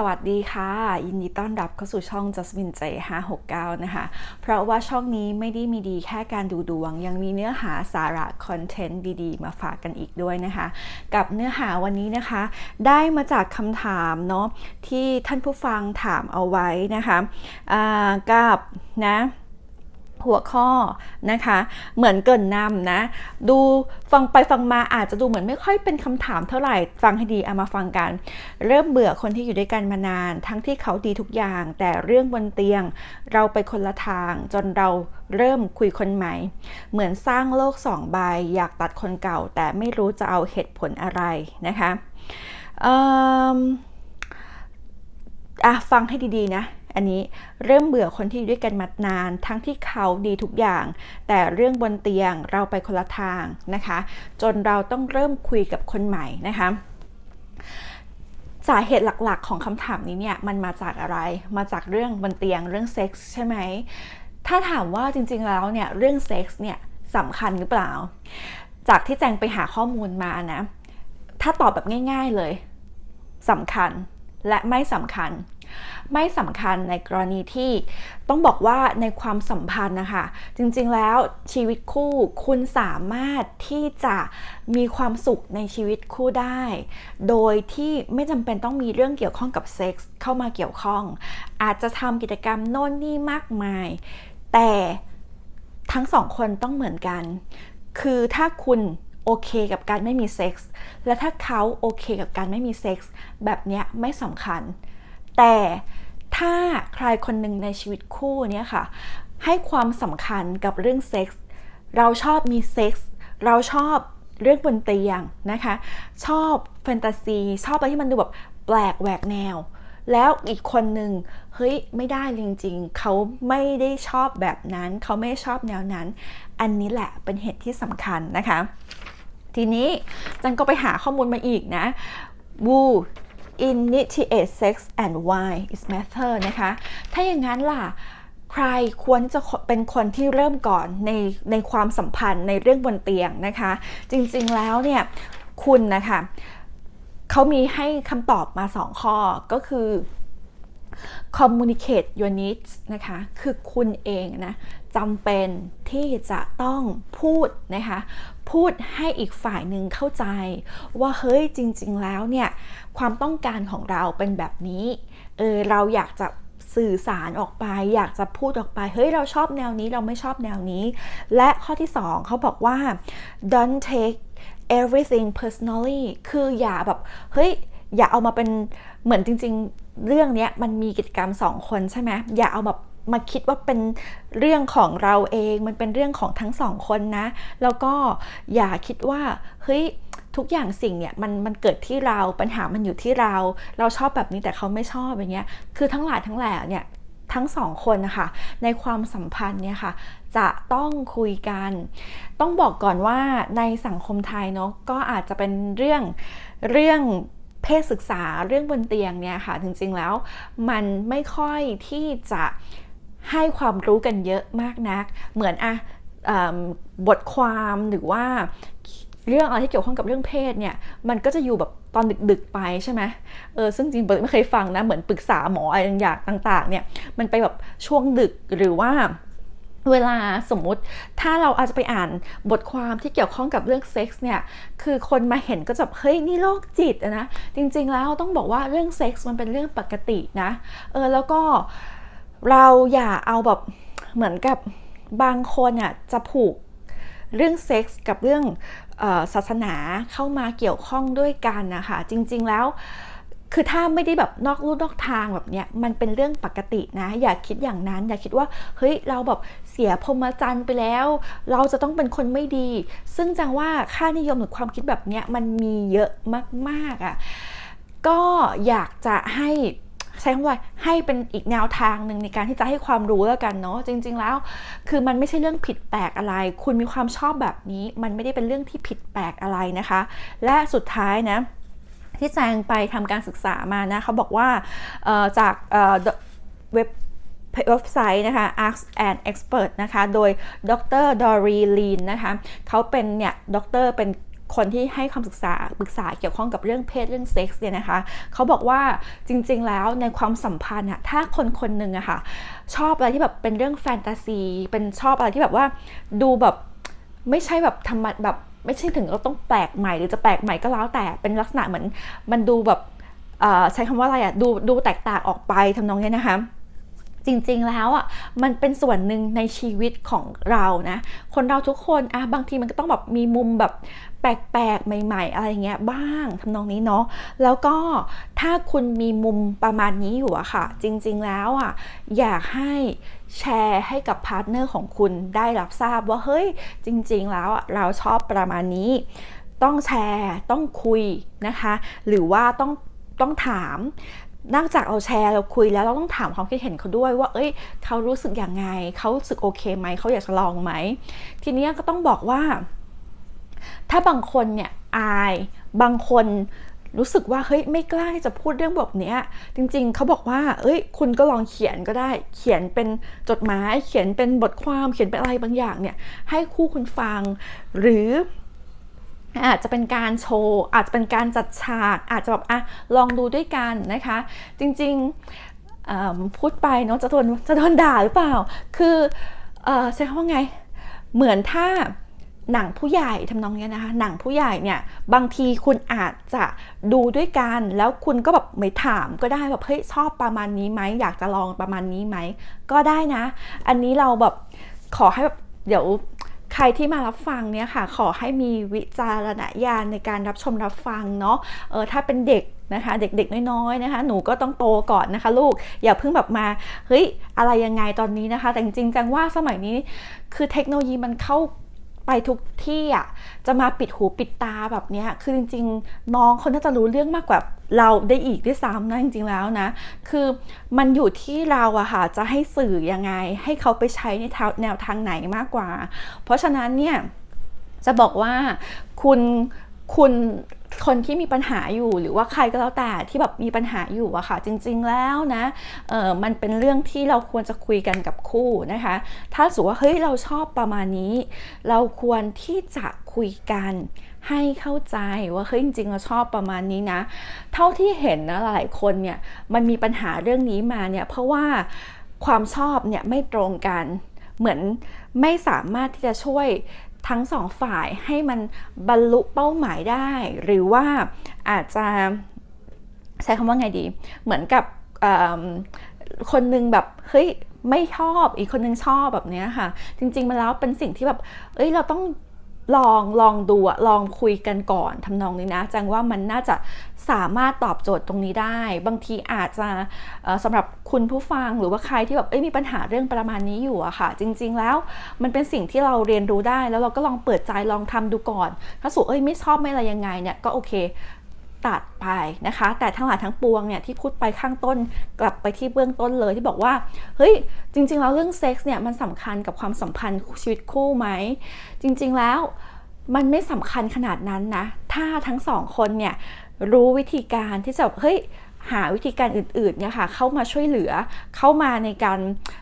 สวัสดีค่ะ ยินดีต้อนรับเข้าสู่ช่อง Jasmine J 569นะคะ เพราะว่าช่องนี้ไม่ได้มีดีแค่การดูดวง ยังมีเนื้อหาสาระคอนเทนต์ดีๆ มาฝากกันอีกด้วยนะคะ กับเนื้อหาวันนี้นะคะ ได้มาจากคำถามเนาะที่ท่านผู้ฟังถามเอาไว้นะคะกับนะ หัวข้อนะคะ เหมือนเกินนำนะ ดูฟังไปฟังมาอาจจะดูเหมือนไม่ค่อยเป็นคำถามเท่าไหร่ฟังให้ดีเอามาฟังกัน เริ่มเบื่อคนที่อยู่ด้วยกันมานาน ทั้งที่เขาดีทุกอย่าง แต่เรื่องบนเตียง เราไปคนละทาง จนเราเริ่มคุยคนใหม่ เหมือนสร้างโลกสองใบอยากตัดคนเก่า แต่ไม่รู้จะเอาเหตุผลอะไรนะคะเอิ่มอะฟังให้ดีๆนะ อันนี้เริ่มเบื่อคนที่อยู่ด้วยกันมานาน ทั้งที่เขาดีทุกอย่าง แต่เรื่องบนเตียงเราไปคนละทางนะคะ จนเราต้องเริ่มคุยกับคนใหม่นะคะสาเหตุหลักๆ ของคำถามนี้เนี่ยมันมาจากอะไร มาจากเรื่องบนเตียงเรื่องเซ็กส์ใช่ไหม ถ้าถามว่าจริงๆแล้วเนี่ยเรื่องเซ็กส์เนี่ยสำคัญหรือเปล่า จากที่แจงไปหาข้อมูลมานะ ถ้าตอบแบบง่าย ๆเลยสำคัญและไม่สำคัญ ไม่สำคัญในกรณีที่ต้องบอกว่าในความสัมพันธ์นะคะ จริงๆแล้วชีวิตคู่คุณสามารถที่จะมีความสุขในชีวิตคู่ได้ โดยที่ไม่จำเป็นต้องมีเรื่องเกี่ยวข้องกับเซ็กส์เข้ามาเกี่ยวข้อง อาจจะทำกิจกรรมโน่นนี่มากมาย แต่ทั้งสองคนต้องเหมือนกัน คือถ้าคุณโอเคกับการไม่มีเซ็กส์และถ้าเขาโอเคกับการไม่มีเซ็กส์แบบเนี้ยไม่สำคัญ แต่ถ้าใครคนหนึ่งในชีวิตคู่เนี้ยค่ะ ให้ความสำคัญกับเรื่องเซ็กส์เราชอบมีเซ็กส์เราชอบเรื่องบนเตียงนะคะ ชอบแฟนตาซี ชอบอะไรที่มันดูแบบแปลกแหวกแนว แล้วอีกคนหนึ่งเฮ้ยไม่ได้จริงๆ เขาไม่ได้ชอบแบบนั้น เขาไม่ชอบแนวนั้น อันนี้แหละเป็นเหตุที่สำคัญนะคะ ทีนี้จันก็ไปหาข้อมูลมาอีกนะ Wu initiate sex and why is matter นะคะ ถ้าอย่างนั้นล่ะ ใครควรจะเป็นคนที่เริ่มก่อนในในความสัมพันธ์ในเรื่องบนเตียงนะคะ จริงๆแล้วเนี่ย คุณนะคะเขามีให้คำตอบมา 2 ข้อก็คือ communicate your needs นะคะ คือคุณเองนะจำเป็นที่จะต้องพูดนะคะ พูดให้อีกฝ่ายหนึ่งเข้าใจ ว่าเฮ้ยจริง ๆ แล้วเนี่ย ความต้องการของเราเป็นแบบนี้ เออเราอยากจะสื่อสารออกไป อยากจะพูดออกไป เฮ้ย เราชอบแนวนี้เราไม่ชอบแนวนี้ และข้อที่ 2เขาบอกว่า don't take everything personally คืออย่าแบบ เฮ้ย อย่าเอามาเป็นเหมือนจริง ๆ เรื่องนี้มันมีกิจกรรมสองคนใช่ไหมอย่าเอาแบบมาคิดว่าเป็นเรื่องของเราเอง มันเป็นเรื่องของทั้งสองคนนะ แล้วก็อย่าคิดว่าเฮ้ยทุกอย่างสิ่งเนี่ยมันมันเกิดที่เราปัญหามันอยู่ที่เรา เราชอบแบบนี้แต่เขาไม่ชอบอย่างเงี้ยคือทั้งหลายทั้งแหล่เนี่ยทั้งสองคนนะคะในความสัมพันธ์เนี่ยค่ะ จะต้องคุยกัน ต้องบอกก่อนว่าในสังคมไทยเนาะก็อาจจะเป็นเรื่องเรื่อง เพศศึกษาเรื่องบนเตียงเนี่ยค่ะจริงๆแล้ว มันไม่ค่อยที่จะให้ความรู้กันเยอะมากนัก เหมือนอะบทความหรือว่าเรื่องอะไรที่เกี่ยวข้องกับเรื่องเพศเนี่ย มันก็จะอยู่แบบตอนดึกๆไปใช่ไหมเออซึ่งจริงๆไม่เคยฟังนะ เหมือนปรึกษาหมออะไรอย่างต่างๆ เนี่ย มันไปแบบช่วงดึกหรือว่า เวลาสมมุติถ้าเราอาจจะไปอ่านบทความที่เกี่ยวข้องกับเรื่องเซ็กส์เนี่ยคือคนมาเห็นก็จะเฮ้ยนี่โรคจิตนะจริงๆแล้วต้องบอกว่าเรื่องเซ็กส์มันเป็นเรื่องปกตินะเออแล้วก็เราอย่าเอาแบบเหมือนกับบางคนอะจะผูกเรื่องเซ็กส์กับเรื่องศาสนาเข้ามาเกี่ยวข้องด้วยกันนะคะจริงๆแล้ว คือถ้าไม่ได้แบบนอกลู่นอกทางแบบเนี้ยมันเป็นเรื่องปกตินะ อย่าคิดอย่างนั้น อย่าคิดว่าเฮ้ยเราแบบเสียพรหมจรรย์ไปแล้ว เราจะต้องเป็นคนไม่ดี ซึ่งจังว่าค่านิยมหรือความคิดแบบเนี้ยมันมีเยอะมากๆอะ่ะก็อยากจะให้ใช้คำว่าให้เป็นอีกแนวทางหนึ่งในการที่จะให้ความรู้แล้วกันเนาะจริง ๆ แล้ว คือมันไม่ใช่เรื่องผิดแปลกอะไร คุณมีความชอบแบบนี้ มันไม่ได้เป็นเรื่องที่ผิดแปลกอะไรนะคะ และสุดท้ายนะ ที่แจงไปทำการศึกษามานะเขาบอกว่าจากเว็บเว็บไซต์นะคะ Ask and Expert นะคะ โดยดรดอรีลีนนะคะเขาเป็นเนี่ยด็อกเตอร์เป็นคนที่ให้คำศึกษาปรึกษาเกี่ยวข้องกับเรื่องเพศเรื่องเซ็กส์เนี่ยนะคะเขาบอกว่าจริงๆแล้วในความสัมพันธ์อะถ้าคนคนหนึ่งอะค่ะชอบอะไรที่แบบเป็นเรื่องแฟนตาซี เป็นชอบอะไรที่แบบว่าดูแบบไม่ใช่แบบธรรมะแบบ ไม่ใช่ถึงเราต้องแปลกใหม่หรือจะแปลกใหม่ก็แล้วแต่เป็นลักษณะเหมือนมันดูแบบใช้คำว่าอะไรอะดูดูแตกต่างออกไปทำนองนี้นะคะจริงๆ แล้วอะมันเป็นส่วนหนึ่งในชีวิตของเรานะ คนเราทุกคนอะบางทีมันก็ต้องแบบมีมุมแบบแปลกๆ ใหม่ ๆ อะไรเงี้ยบ้างทำนองนี้เนาะแล้วก็ถ้าคุณมีมุมประมาณนี้อยู่อะค่ะ จริงๆแล้วอะอยากให้ แชร์ให้กับพาร์ทเนอร์ของคุณได้รับทราบว่าเฮ้ยจริง ๆ แล้วเราชอบประมาณนี้ ต้องแชร์ต้องคุยนะคะ หรือว่าต้องต้องถามนอกจากเราแชร์เราคุยแล้วเราต้องถามความคิดเห็นเขาด้วยว่า เอ้ย เขารู้สึกอย่างไง เขาสึกโอเคไหม เขาอยากจะลองไหม ทีนี้ก็ต้องบอกว่า ถ้าบางคนเนี่ยอาย บางคน รู้สึกว่าเฮ้ยไม่กล้าที่จะพูดเรื่องแบบนี้จริงๆ เขาบอกว่า เอ้ย คุณก็ลองเขียนก็ได้ เขียนเป็นจดหมาย เขียนเป็นบทความเขียนเป็นอะไรบางอย่างเนี่ย ให้คู่คุณฟัง หรืออาจจะเป็นการโชว์ อาจจะเป็นการจัดฉาก อาจจะแบบอะลองดูด้วยกันนะคะ จริงๆพูดไปเนาะจะโดนจะโดนด่าหรือเปล่า คือใช้คำว่าไง เหมือนถ้า หนังผู้ใหญ่ทำนองนี้นะคะหนังผู้ใหญ่เนี่ยบางทีคุณอาจจะดูด้วยกันแล้วคุณก็แบบไม่ถามก็ได้แบบเฮ้ยชอบประมาณนี้ไหมอยากจะลองประมาณนี้ไหมก็ได้นะ อันนี้เราแบบขอให้แบบเดี๋ยวใครที่มารับฟังเนี่ยค่ะ ขอให้มีวิจารณญาณในการรับชมรับฟังเนาะเออถ้าเป็นเด็กนะคะ เด็กๆน้อยๆนะคะ หนูก็ต้องโตก่อนนะคะ ลูกอย่าเพิ่งแบบมาเฮ้ยอะไรยังไงตอนนี้นะคะ แต่จริงๆจังว่าสมัยนี้คือเทคโนโลยีมันเข้า ไปทุกที่อะจะมาปิดหูปิดตาแบบเนี้ยคือจริง ๆ น้องเขาน่าจะรู้เรื่องมากกว่าเราได้อีกด้วยซ้ำนะจริงๆแล้วนะ คือมันอยู่ที่เราอะค่ะจะให้สื่อยังไง ให้เขาไปใช้ในแนวทางไหนมากกว่า เพราะฉะนั้นเนี่ยจะบอกว่าคุณ คุณคนที่มีปัญหาอยู่หรือว่าใครก็แล้วแต่ที่แบบมีปัญหาอยู่อะค่ะ จริง ๆแล้วนะเออมันเป็นเรื่องที่เราควรจะคุยกันกับคู่นะคะ ถ้าสูว่าเฮ้ยเราชอบประมาณนี้ เราควรที่จะคุยกันให้เข้าใจว่าเฮ้ยจริงๆเราชอบประมาณนี้นะ เท่าที่เห็นนะหลายคนเนี่ยมันมีปัญหาเรื่องนี้มาเนี่ยเพราะว่าความชอบเนี่ยไม่ตรงกันเหมือนไม่สามารถที่จะช่วย ทั้งสองฝ่ายให้มันบรรลุเป้าหมายได้ หรือว่าอาจจะใช้คำว่าไงดี เหมือนกับคนนึงแบบเฮ้ยไม่ชอบอีกคนนึงชอบแบบนี้ค่ะ จริงๆมาแล้วเป็นสิ่งที่แบบ เอ้ยเราต้อง ลองลองดูอะลองคุยกันก่อนทำนองนี้นะจังว่ามันน่าจะสามารถตอบโจทย์ตรงนี้ได้ บางทีอาจจะสำหรับคุณผู้ฟังหรือว่าใครที่แบบมีปัญหาเรื่องประมาณนี้อยู่อะค่ะ จริง ๆ แล้วมันเป็นสิ่งที่เราเรียนรู้ได้ แล้วเราก็ลองเปิดใจลองทำดูก่อน ถ้าสูเอ้ยไม่ชอบไม่อะไรยังไงเนี่ยก็โอเค ตัดไปนะคะ แต่ทั้งหลายทั้งปวงเนี่ยที่พูดไปข้างต้นกลับไปที่เบื้องต้นเลยที่บอกว่าเฮ้ยจริง ๆ แล้วเรื่องเซ็กส์เนี่ยมันสำคัญกับความสัมพันธ์ชีวิตคู่ไหมจริง ๆ แล้วมันไม่สำคัญขนาดนั้นนะ ถ้าทั้งสองคนเนี่ยรู้วิธีการที่จะเฮ้ยหาวิธีการอื่นๆเนี่ยค่ะเข้ามาช่วยเหลือเข้ามาในการ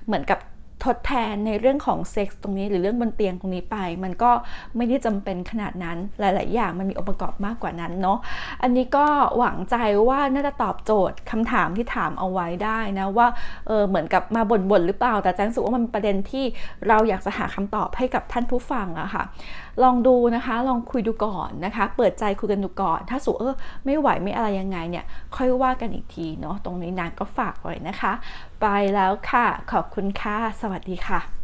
เหมือนกับ ทดแทนในเรื่องของเซ็กส์ตรงนี้หรือเรื่องบนเตียงตรงนี้ไป มันก็ไม่ได้จำเป็นขนาดนั้นหลาย ๆ อย่างมันมีองค์ประกอบมากกว่านั้นเนาะอันนี้ก็หวังใจว่าน่าจะตอบโจทย์คำถามที่ถามเอาไว้ได้นะว่าเออเหมือนกับมาบ่นๆหรือเปล่า แต่แจ้งสุว่ามันเป็นประเด็นที่เราอยากจะหาคำตอบให้กับท่านผู้ฟังอะค่ะลองดูนะคะลองคุยดูก่อนนะคะ เปิดใจคุยกันดูก่อน ถ้าสุเออไม่ไหวไม่อะไรยังไงเนี่ยค่อยว่ากันอีกทีเนาะตรงนี้นานก็ฝากไว้นะคะ ไปแล้วค่ะ ขอบคุณค่ะสววัสดีค่ะ